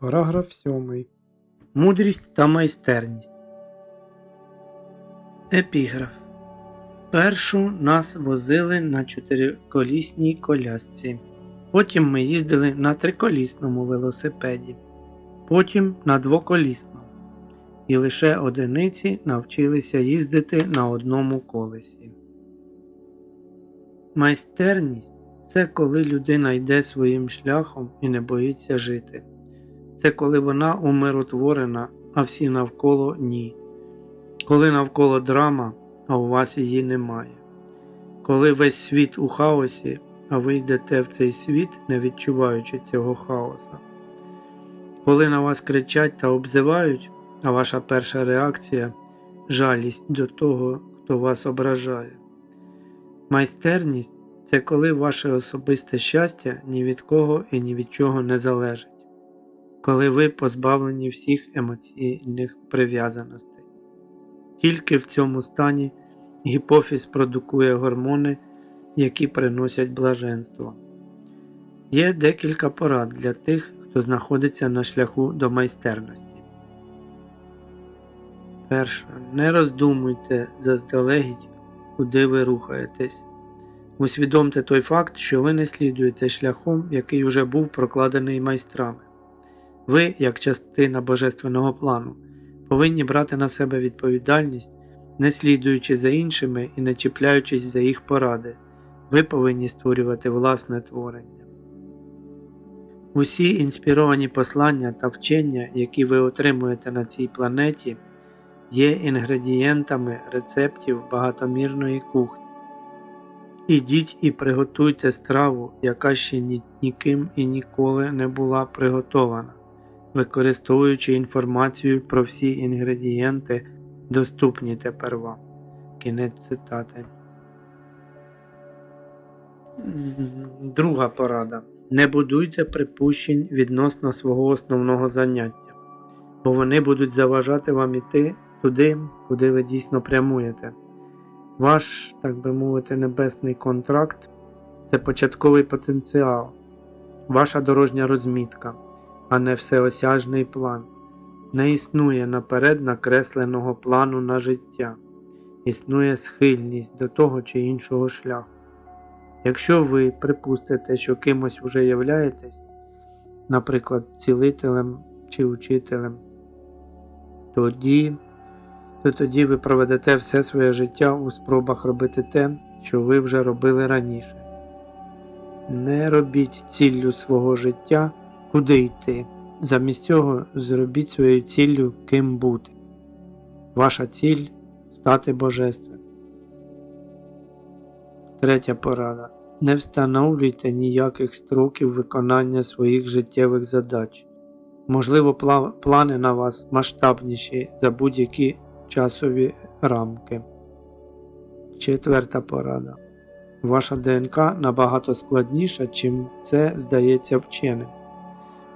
Параграф 7. Мудрість та майстерність. Епіграф. Першу нас возили на чотириколісній колясці. Потім ми їздили на триколісному велосипеді. Потім на двоколісному. І лише одиниці навчилися їздити на одному колесі. Майстерність це коли людина йде своїм шляхом і не боїться жити. Це коли вона умиротворена, а всі навколо ні. Коли навколо драма, а у вас її немає. Коли весь світ у хаосі, а ви йдете в цей світ, не відчуваючи цього хаоса. Коли на вас кричать та обзивають, а ваша перша реакція жалість до того, хто вас ображає. Майстерність це коли ваше особисте щастя ні від кого і ні від чого не залежить коли ви позбавлені всіх емоційних прив'язаностей. Тільки в цьому стані гіпофіз продукує гормони, які приносять блаженство. Є декілька порад для тих, хто знаходиться на шляху до майстерності. Перше. Не роздумуйте заздалегідь, куди ви рухаєтесь. Усвідомте той факт, що ви не слідуєте шляхом, який уже був прокладений майстрами. Ви, як частина божественного плану, повинні брати на себе відповідальність, не слідуючи за іншими і не чіпляючись за їх поради. Ви повинні створювати власне творення. Усі інспіровані послання та вчення, які ви отримуєте на цій планеті, є інгредієнтами рецептів багатомірної кухні. Ідіть і приготуйте страву, яка ще ні, ніким і ніколи не була приготована використовуючи інформацію про всі інгредієнти, доступні тепер вам. Кінець цитати. Друга порада. Не будуйте припущень відносно свого основного заняття, бо вони будуть заважати вам іти туди, куди ви дійсно прямуєте. Ваш, так би мовити, небесний контракт це початковий потенціал, ваша дорожня розмітка а не всеосяжний план. Не існує наперед накресленого плану на життя, існує схильність до того чи іншого шляху. Якщо ви припустите, що кимось уже являєтесь, наприклад, цілителем чи учителем, тоді, то тоді ви проведете все своє життя у спробах робити те, що ви вже робили раніше. Не робіть ціллю свого життя куди йти. Замість цього зробіть своєю ціллю ким бути. Ваша ціль стати божественним. Третя порада. Не встановлюйте ніяких строків виконання своїх життєвих задач. Можливо, плани на вас масштабніші за будь-які часові рамки. Четверта порада. Ваша ДНК набагато складніша, чим це здається вченим.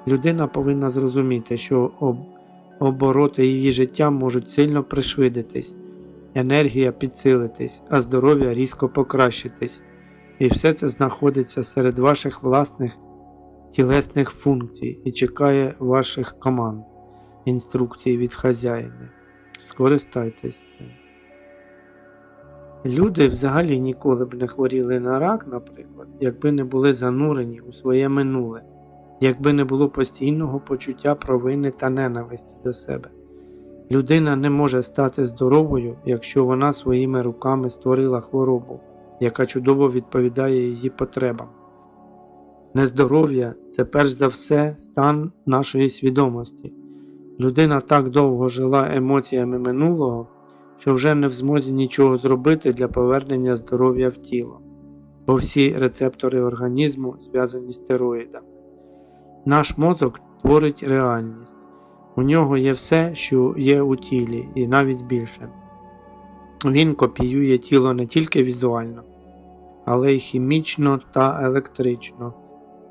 Людина повинна зрозуміти, що об... обороти її життя можуть сильно пришвидитись, енергія підсилитись, а здоров'я різко покращитись. І все це знаходиться серед ваших власних тілесних функцій і чекає ваших команд, інструкцій від хазяїна. Скористайтесь цим. Люди взагалі ніколи б не хворіли на рак, наприклад, якби не були занурені у своє минуле якби не було постійного почуття провини та ненависті до себе. Людина не може стати здоровою, якщо вона своїми руками створила хворобу, яка чудово відповідає її потребам. Нездоров'я це перш за все стан нашої свідомості. Людина так довго жила емоціями минулого, що вже не в змозі нічого зробити для повернення здоров'я в тіло, бо всі рецептори організму зв'язані з стероїдами. Наш мозок творить реальність. У нього є все, що є у тілі, і навіть більше. Він копіює тіло не тільки візуально, але й хімічно та електрично.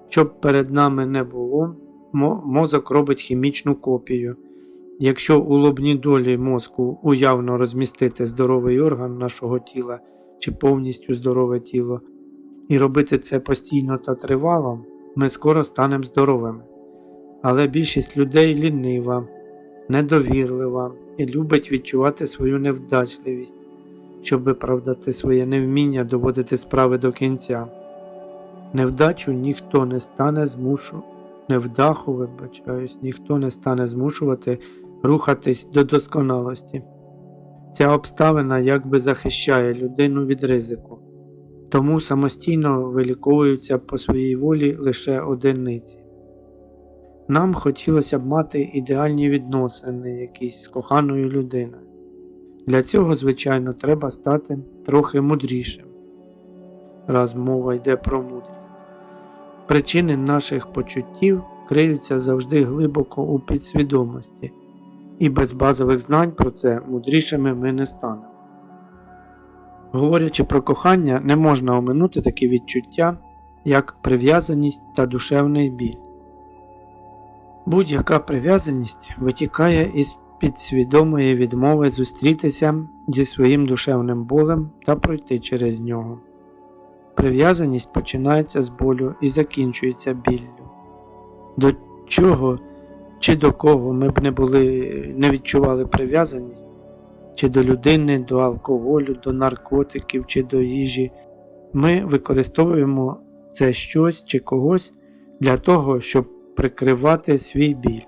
Щоб перед нами не було, мозок робить хімічну копію. Якщо у лобній долі мозку уявно розмістити здоровий орган нашого тіла чи повністю здорове тіло, і робити це постійно та тривало, ми скоро станемо здоровими. Але більшість людей лінива, недовірлива і любить відчувати свою невдачливість, щоб виправдати своє невміння доводити справи до кінця. Невдачу ніхто не стане змушу, невдаху, вибачаюсь, ніхто не стане змушувати рухатись до досконалості. Ця обставина якби захищає людину від ризику, тому самостійно виліковуються по своїй волі лише одиниці. Нам хотілося б мати ідеальні відносини якісь з коханою людиною. Для цього, звичайно, треба стати трохи мудрішим, раз мова йде про мудрість. Причини наших почуттів криються завжди глибоко у підсвідомості, і без базових знань про це мудрішими ми не станемо. Говорячи про кохання, не можна оминути такі відчуття, як прив'язаність та душевний біль. Будь-яка прив'язаність витікає із підсвідомої відмови зустрітися зі своїм душевним болем та пройти через нього. Прив'язаність починається з болю і закінчується біллю. До чого чи до кого ми б не були, не відчували прив'язаність, чи до людини, до алкоголю, до наркотиків, чи до їжі, ми використовуємо це щось чи когось для того, щоб прикривати свій біль.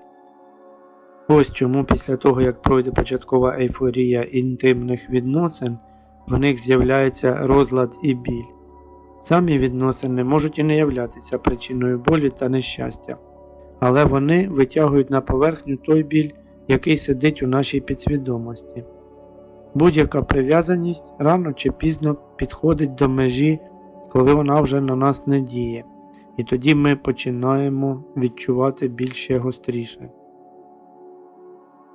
Ось чому після того, як пройде початкова ейфорія інтимних відносин, в них з'являється розлад і біль. Самі відносини можуть і не являтися причиною болі та нещастя, але вони витягують на поверхню той біль, який сидить у нашій підсвідомості. Будь-яка прив'язаність рано чи пізно підходить до межі, коли вона вже на нас не діє, і тоді ми починаємо відчувати більше гостріше.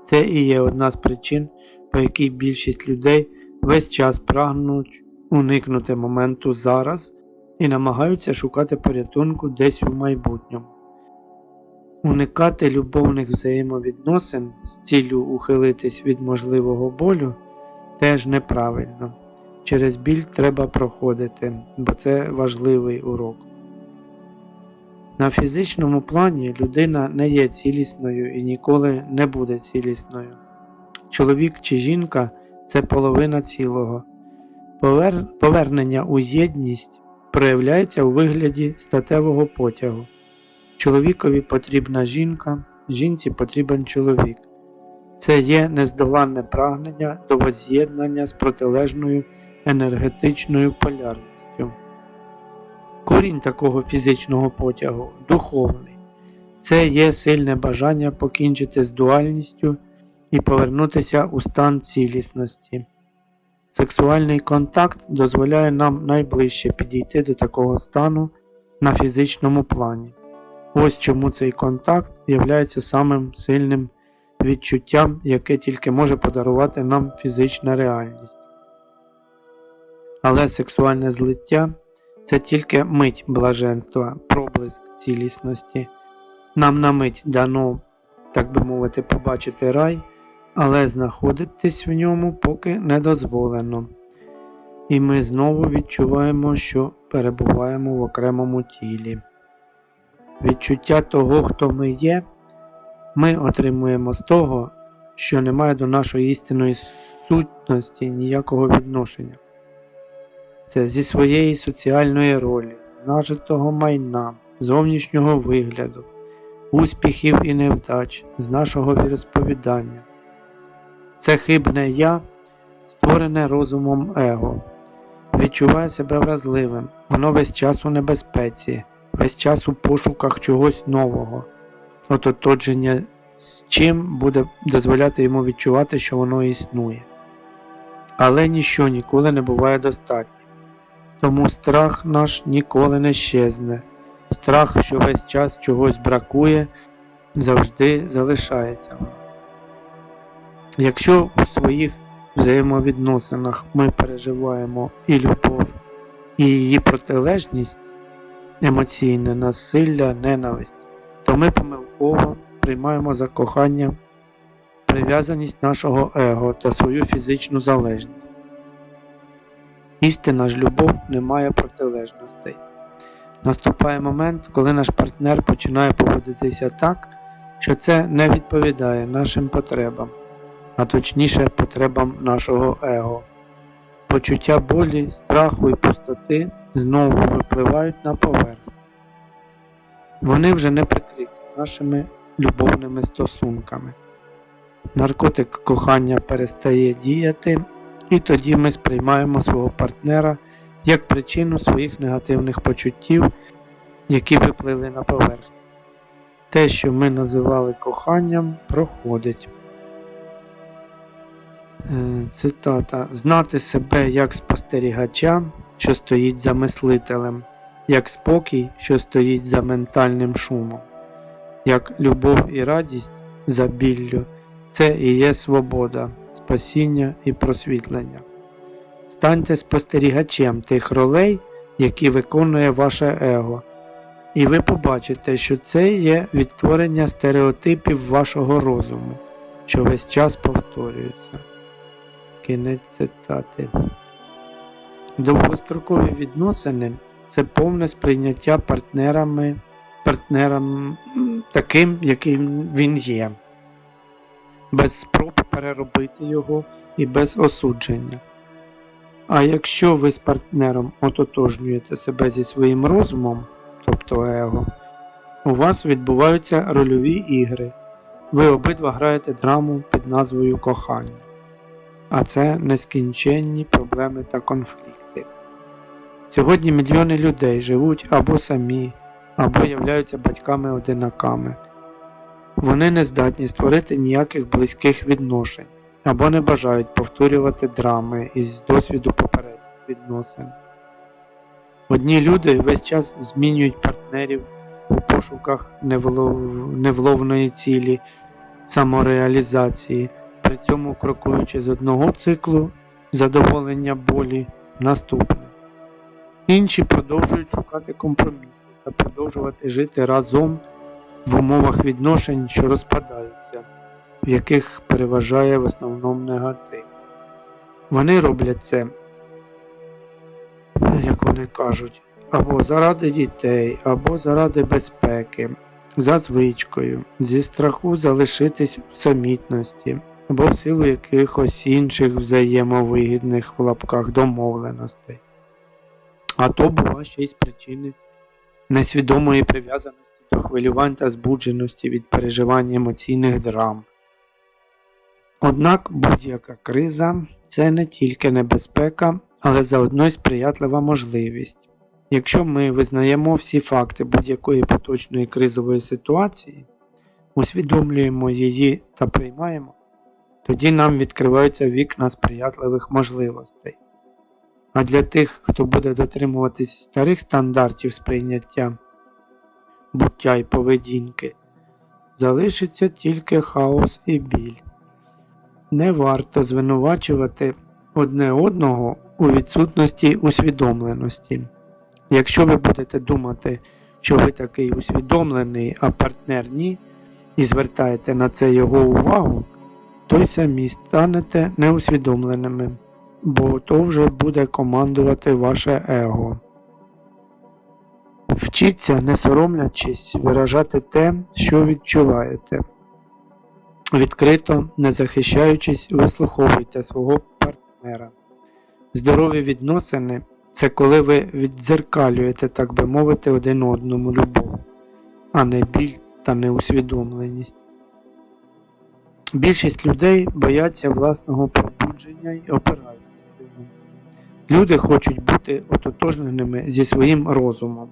Це і є одна з причин, по якій більшість людей весь час прагнуть уникнути моменту зараз і намагаються шукати порятунку десь у майбутньому. Уникати любовних взаємовідносин з ціллю ухилитись від можливого болю теж неправильно. Через біль треба проходити, бо це важливий урок. На фізичному плані людина не є цілісною і ніколи не буде цілісною. Чоловік чи жінка це половина цілого. Повер... Повернення у єдність проявляється у вигляді статевого потягу. Чоловікові потрібна жінка, жінці потрібен чоловік. Це є нездоланне прагнення до возз'єднання з протилежною енергетичною полярністю. Корінь такого фізичного потягу духовний. Це є сильне бажання покінчити з дуальністю і повернутися у стан цілісності. Сексуальний контакт дозволяє нам найближче підійти до такого стану на фізичному плані. Ось чому цей контакт є самим сильним відчуттям, яке тільки може подарувати нам фізична реальність. Але сексуальне злиття це тільки мить блаженства, проблиск цілісності. Нам на мить дано, так би мовити, побачити рай, але знаходитись в ньому поки не дозволено. І ми знову відчуваємо, що перебуваємо в окремому тілі. Відчуття того, хто ми є, ми отримуємо з того, що не має до нашої істинної сутності ніякого відношення. Це зі своєї соціальної ролі, нажитого майна, зовнішнього вигляду, успіхів і невдач, з нашого віросповідання. Це хибне я, створене розумом его, відчуває себе вразливим, воно весь час у небезпеці, весь час у пошуках чогось нового, ототодження з чим буде дозволяти йому відчувати, що воно існує. Але ніщо ніколи не буває достатньо. Тому страх наш ніколи не щезне. Страх, що весь час чогось бракує, завжди залишається в нас. Якщо у своїх взаємовідносинах ми переживаємо і любов, і її протилежність, емоційне насилля, ненависть, то ми помилково приймаємо за кохання прив'язаність нашого его та свою фізичну залежність. Істина ж любов не має протилежностей. Наступає момент, коли наш партнер починає поводитися так, що це не відповідає нашим потребам, а точніше потребам нашого его. Почуття болі, страху і пустоти знову випливають на поверхню. Вони вже не прикриті нашими любовними стосунками. Наркотик кохання перестає діяти, і тоді ми сприймаємо свого партнера як причину своїх негативних почуттів, які виплили на поверхню. Те, що ми називали коханням, проходить. Е, Цитата: Знати себе як спостерігача, що стоїть за мислителем, як спокій, що стоїть за ментальним шумом, як любов і радість за біллю це і є свобода, спасіння і просвітлення. Станьте спостерігачем тих ролей, які виконує ваше его, і ви побачите, що це є відтворення стереотипів вашого розуму, що весь час повторюються. Кінець цитати. Довгострокові відносини це повне сприйняття партнерами, партнером таким, яким він є, без спроб переробити його і без осудження. А якщо ви з партнером ототожнюєте себе зі своїм розумом, тобто его, у вас відбуваються рольові ігри. Ви обидва граєте драму під назвою кохання. А це нескінченні проблеми та конфлікти. Сьогодні мільйони людей живуть або самі, або являються батьками-одинаками. Вони не здатні створити ніяких близьких відношень або не бажають повторювати драми із досвіду попередніх відносин. Одні люди весь час змінюють партнерів у пошуках невлов- невловної цілі, самореалізації, при цьому крокуючи з одного циклу задоволення болі в наступний. Інші продовжують шукати компроміси та продовжувати жити разом в умовах відношень, що розпадаються, в яких переважає в основному негатив. Вони роблять це, як вони кажуть, або заради дітей, або заради безпеки, за звичкою, зі страху залишитись у самітності, або в силу якихось інших взаємовигідних в лапках домовленостей. А то бува ще й з причини несвідомої прив'язаності до хвилювань та збудженості від переживання емоційних драм. Однак будь-яка криза це не тільки небезпека, але заодно й сприятлива можливість. Якщо ми визнаємо всі факти будь-якої поточної кризової ситуації, усвідомлюємо її та приймаємо, тоді нам відкриваються вікна сприятливих можливостей. А для тих, хто буде дотримуватись старих стандартів сприйняття буття і поведінки, залишиться тільки хаос і біль. Не варто звинувачувати одне одного у відсутності усвідомленості. Якщо ви будете думати, що ви такий усвідомлений, а партнер ні, і звертаєте на це його увагу, то й самі станете неусвідомленими, бо то вже буде командувати ваше его. Вчіться, не соромлячись, виражати те, що відчуваєте. Відкрито, не захищаючись, вислуховуйте свого партнера. Здорові відносини це коли ви віддзеркалюєте, так би мовити, один одному любов, а не біль та неусвідомленість. Більшість людей бояться власного пробудження і опираються йому. Люди хочуть бути ототожненими зі своїм розумом.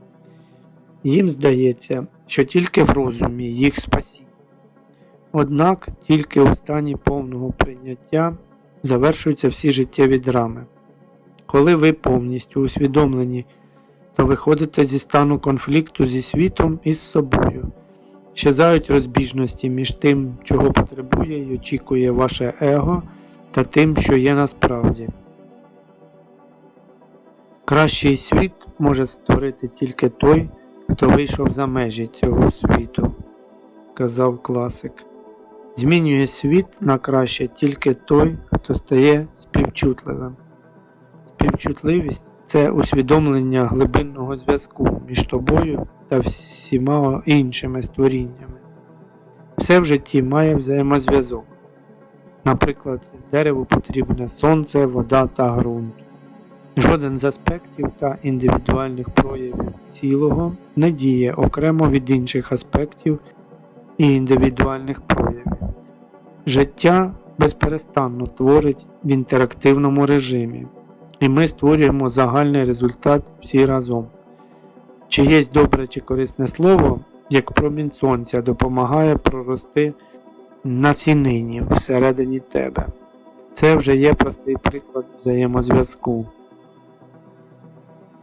Їм здається, що тільки в розумі їх спасіння. Однак тільки у стані повного прийняття завершуються всі життєві драми. Коли ви повністю усвідомлені, то виходите зі стану конфлікту зі світом і з собою. Щезають розбіжності між тим, чого потребує і очікує ваше его, та тим, що є насправді. Кращий світ може створити тільки той, хто вийшов за межі цього світу, казав класик. Змінює світ на краще тільки той, хто стає співчутливим. Співчутливість це усвідомлення глибинного зв'язку між тобою та всіма іншими створіннями. Все в житті має взаємозв'язок. Наприклад, дереву потрібне сонце, вода та ґрунт. Жоден з аспектів та індивідуальних проявів цілого не діє окремо від інших аспектів і індивідуальних проявів. Життя безперестанно творить в інтерактивному режимі, і ми створюємо загальний результат всі разом. Чиєсь добре чи корисне слово, як промінь сонця, допомагає прорости насінині всередині тебе. Це вже є простий приклад взаємозв'язку.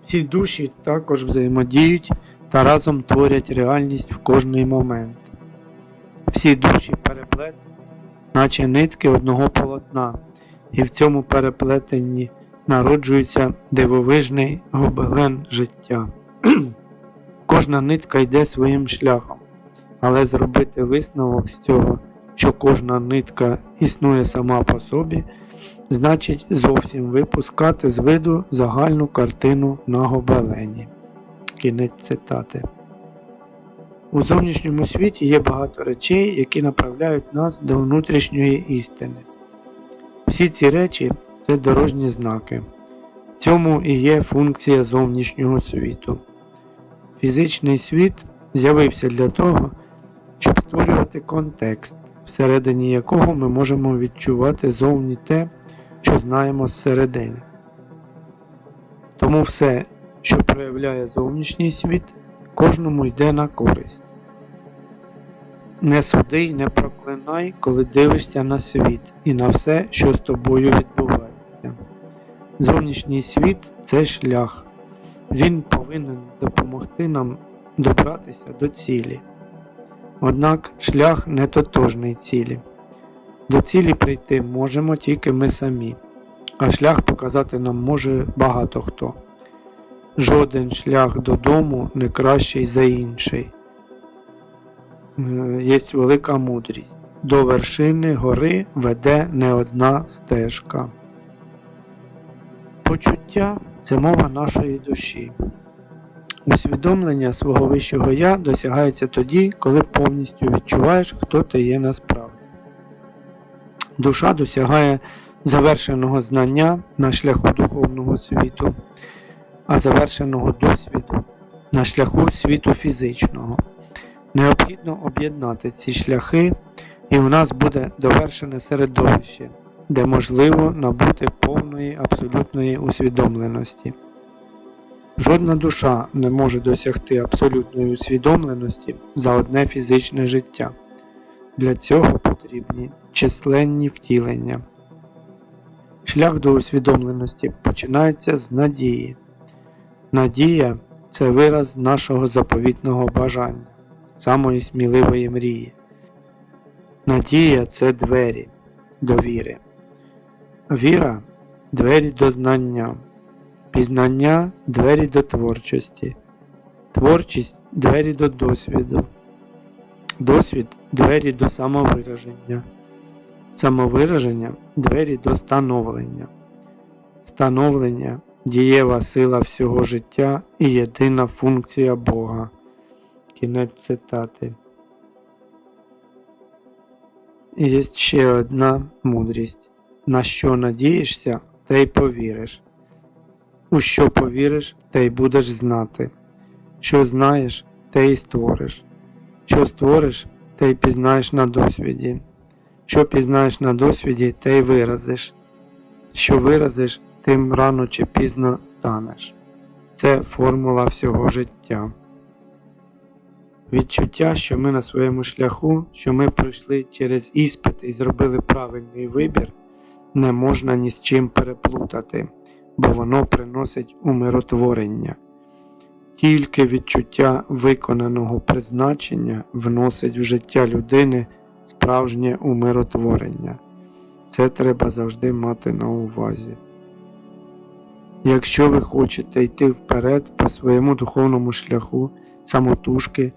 Всі душі також взаємодіють та разом творять реальність в кожний момент. Всі душі переплетені, наче нитки одного полотна, і в цьому переплетенні народжується дивовижний гобелен життя. Кожна нитка йде своїм шляхом, але зробити висновок з цього, що кожна нитка існує сама по собі, значить зовсім випускати з виду загальну картину на гобелені. Кінець цитати. У зовнішньому світі є багато речей, які направляють нас до внутрішньої істини. Всі ці речі це дорожні знаки. В цьому і є функція зовнішнього світу. Фізичний світ з'явився для того, щоб створювати контекст, всередині якого ми можемо відчувати зовні те, що знаємо зсередини. Тому все, що проявляє зовнішній світ, кожному йде на користь. Не суди й не проклинай, коли дивишся на світ і на все, що з тобою відбувається. Зовнішній світ це шлях. Він повинен допомогти нам добратися до цілі. Однак шлях не тотожний цілі. До цілі прийти можемо тільки ми самі, а шлях показати нам може багато хто. Жоден шлях додому не кращий за інший. Е, Є велика мудрість. До вершини гори веде не одна стежка. Почуття це мова нашої душі. Усвідомлення свого вищого я досягається тоді, коли повністю відчуваєш, хто ти є насправді. Душа досягає завершеного знання на шляху духовного світу, а завершеного досвіду на шляху світу фізичного. Необхідно об'єднати ці шляхи, і у нас буде довершене середовище, де можливо набути повної абсолютної усвідомленості. Жодна душа не може досягти абсолютної усвідомленості за одне фізичне життя. Для цього потрібні численні втілення. Шлях до усвідомленості починається з надії. Надія це вираз нашого заповітного бажання, самої сміливої мрії. Надія це двері до віри. Віра двері до знання. Пізнання двері до творчості, творчість двері до досвіду, досвід двері до самовираження, самовираження двері до становлення, становлення дієва сила всього життя і єдина функція Бога. Кінець цитати. Є ще одна мудрість. На що надієшся, те й повіриш. У що повіриш, те й будеш знати. Що знаєш, те й створиш. Що створиш, те й пізнаєш на досвіді. Що пізнаєш на досвіді, те й виразиш. Що виразиш, тим рано чи пізно станеш. Це формула всього життя. Відчуття, що ми на своєму шляху, що ми пройшли через іспит і зробили правильний вибір, не можна ні з чим переплутати бо воно приносить умиротворення. Тільки відчуття виконаного призначення вносить в життя людини справжнє умиротворення. Це треба завжди мати на увазі. Якщо ви хочете йти вперед по своєму духовному шляху самотужки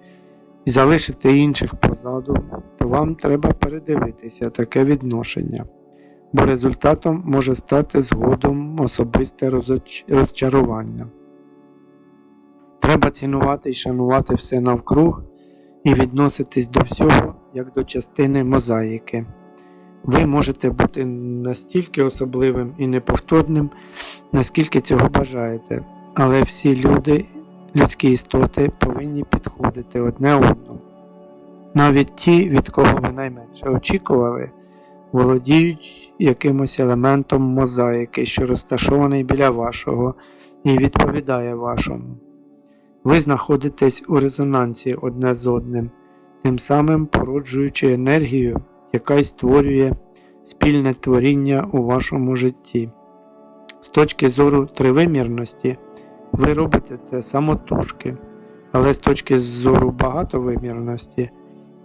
і залишити інших позаду, то вам треба передивитися таке відношення бо результатом може стати згодом особисте розчарування. Треба цінувати і шанувати все навкруг і відноситись до всього як до частини мозаїки. Ви можете бути настільки особливим і неповторним, наскільки цього бажаєте, але всі люди, людські істоти повинні підходити одне одному. Навіть ті, від кого ви найменше очікували, володіють якимось елементом мозаїки, що розташований біля вашого і відповідає вашому. Ви знаходитесь у резонансі одне з одним, тим самим породжуючи енергію, яка й створює спільне творіння у вашому житті. З точки зору тривимірності, ви робите це самотужки, але з точки зору багатовимірності,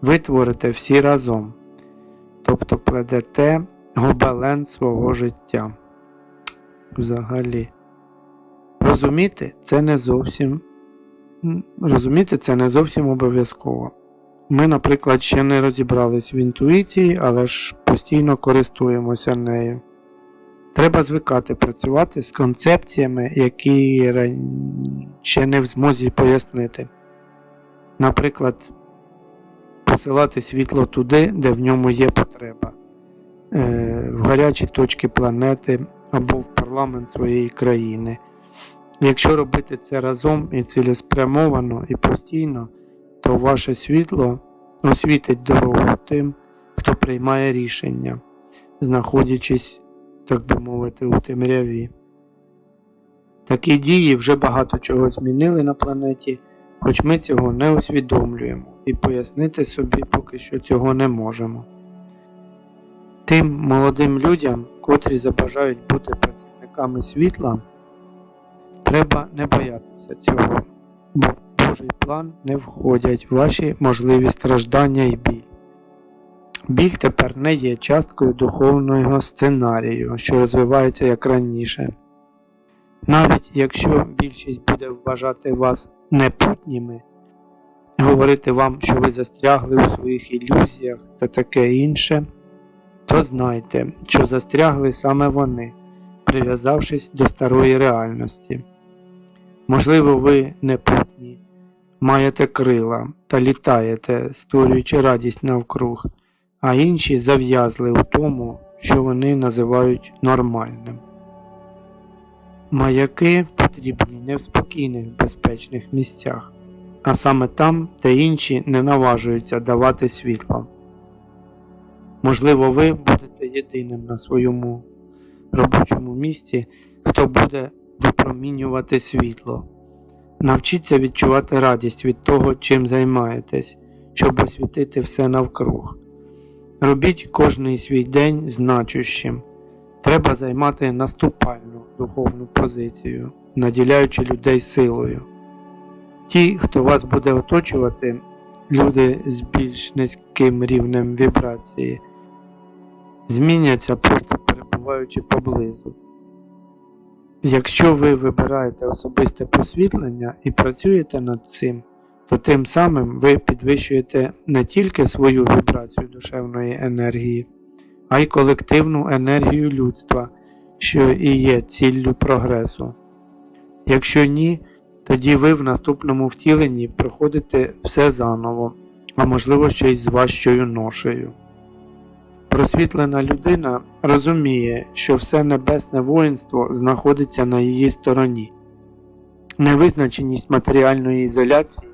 ви творите всі разом, тобто пледете гобелен свого життя. Взагалі. Розуміти це не зовсім розуміти це не зовсім обов'язково. Ми, наприклад, ще не розібрались в інтуїції, але ж постійно користуємося нею. Треба звикати працювати з концепціями, які ще не в змозі пояснити. Наприклад, посилати світло туди, де в ньому є потреба, е, в гарячі точки планети або в парламент своєї країни. Якщо робити це разом і цілеспрямовано і постійно, то ваше світло освітить дорогу тим, хто приймає рішення, знаходячись, так би мовити, у темряві. Такі дії вже багато чого змінили на планеті, хоч ми цього не усвідомлюємо і пояснити собі поки що цього не можемо. Тим молодим людям, котрі забажають бути працівниками світла, треба не боятися цього, бо в Божий план не входять ваші можливі страждання і біль. Біль тепер не є часткою духовного сценарію, що розвивається як раніше. Навіть якщо більшість буде вважати вас непутніми, говорити вам, що ви застрягли у своїх ілюзіях та таке інше, то знайте, що застрягли саме вони, прив'язавшись до старої реальності. Можливо, ви непутні, маєте крила та літаєте, створюючи радість навкруг, а інші зав'язли у тому, що вони називають нормальним. Маяки потрібні не в спокійних, безпечних місцях, а саме там, де інші не наважуються давати світло. Можливо, ви будете єдиним на своєму робочому місці, хто буде випромінювати світло. Навчіться відчувати радість від того, чим займаєтесь, щоб освітити все навкруг. Робіть кожний свій день значущим. Треба займати наступальну духовну позицію, наділяючи людей силою. Ті, хто вас буде оточувати, люди з більш низьким рівнем вібрації, зміняться просто перебуваючи поблизу. Якщо ви вибираєте особисте просвітлення і працюєте над цим, то тим самим ви підвищуєте не тільки свою вібрацію душевної енергії, а й колективну енергію людства, що і є ціллю прогресу. Якщо ні, тоді ви в наступному втіленні проходите все заново, а можливо ще й з важчою ношею. Просвітлена людина розуміє, що все небесне воїнство знаходиться на її стороні. Невизначеність матеріальної ізоляції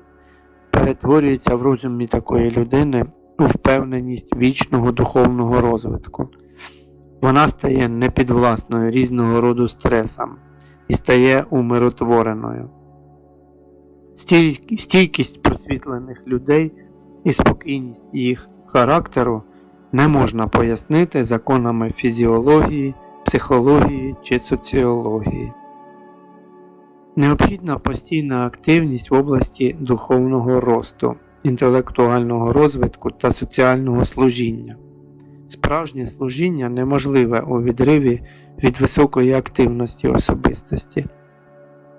перетворюється в розумі такої людини впевненість вічного духовного розвитку. Вона стає непідвласною різного роду стресам і стає умиротвореною. Стійкість просвітлених людей і спокійність їх характеру не можна пояснити законами фізіології, психології чи соціології. Необхідна постійна активність в області духовного росту, інтелектуального розвитку та соціального служіння. Справжнє служіння неможливе у відриві від високої активності особистості.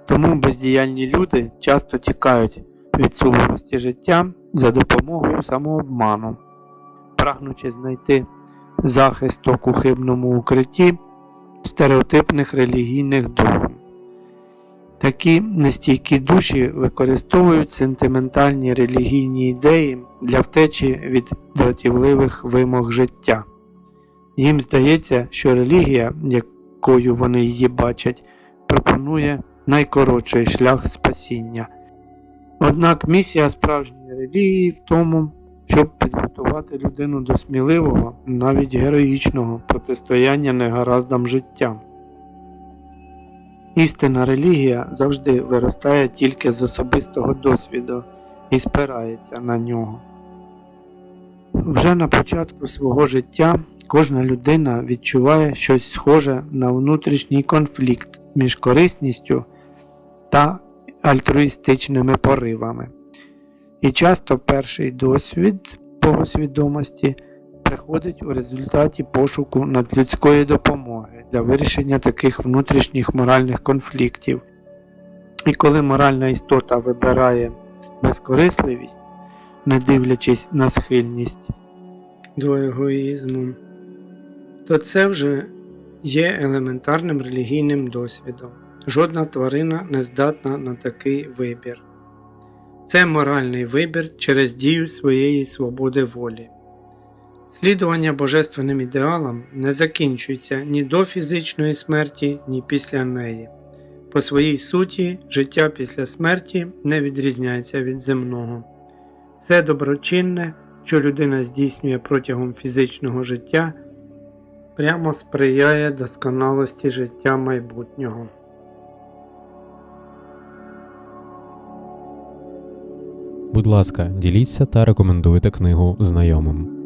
Тому бездіяльні люди часто тікають від суворості життя за допомогою самообману прагнучи знайти захисток у хибному укритті стереотипних релігійних догм. Такі нестійкі душі використовують сентиментальні релігійні ідеї для втечі від дратівливих вимог життя. Їм здається, що релігія, якою вони її бачать, пропонує найкоротший шлях спасіння. Однак місія справжньої релігії в тому, щоб підготувати людину до сміливого, навіть героїчного протистояння негараздам життя. Істинна релігія завжди виростає тільки з особистого досвіду і спирається на нього. Вже на початку свого життя кожна людина відчуває щось схоже на внутрішній конфлікт між корисністю та альтруїстичними поривами. І часто перший досвід богосвідомості приходить у результаті пошуку надлюдської допомоги для вирішення таких внутрішніх моральних конфліктів. І коли моральна істота вибирає безкорисливість, не дивлячись на схильність до егоїзму, то це вже є елементарним релігійним досвідом. Жодна тварина не здатна на такий вибір. Це моральний вибір через дію своєї свободи волі. Слідування божественним ідеалам не закінчується ні до фізичної смерті, ні після неї. По своїй суті, життя після смерті не відрізняється від земного. Це доброчинне, що людина здійснює протягом фізичного життя, прямо сприяє досконалості життя майбутнього. Будь ласка, діліться та рекомендуйте книгу знайомим.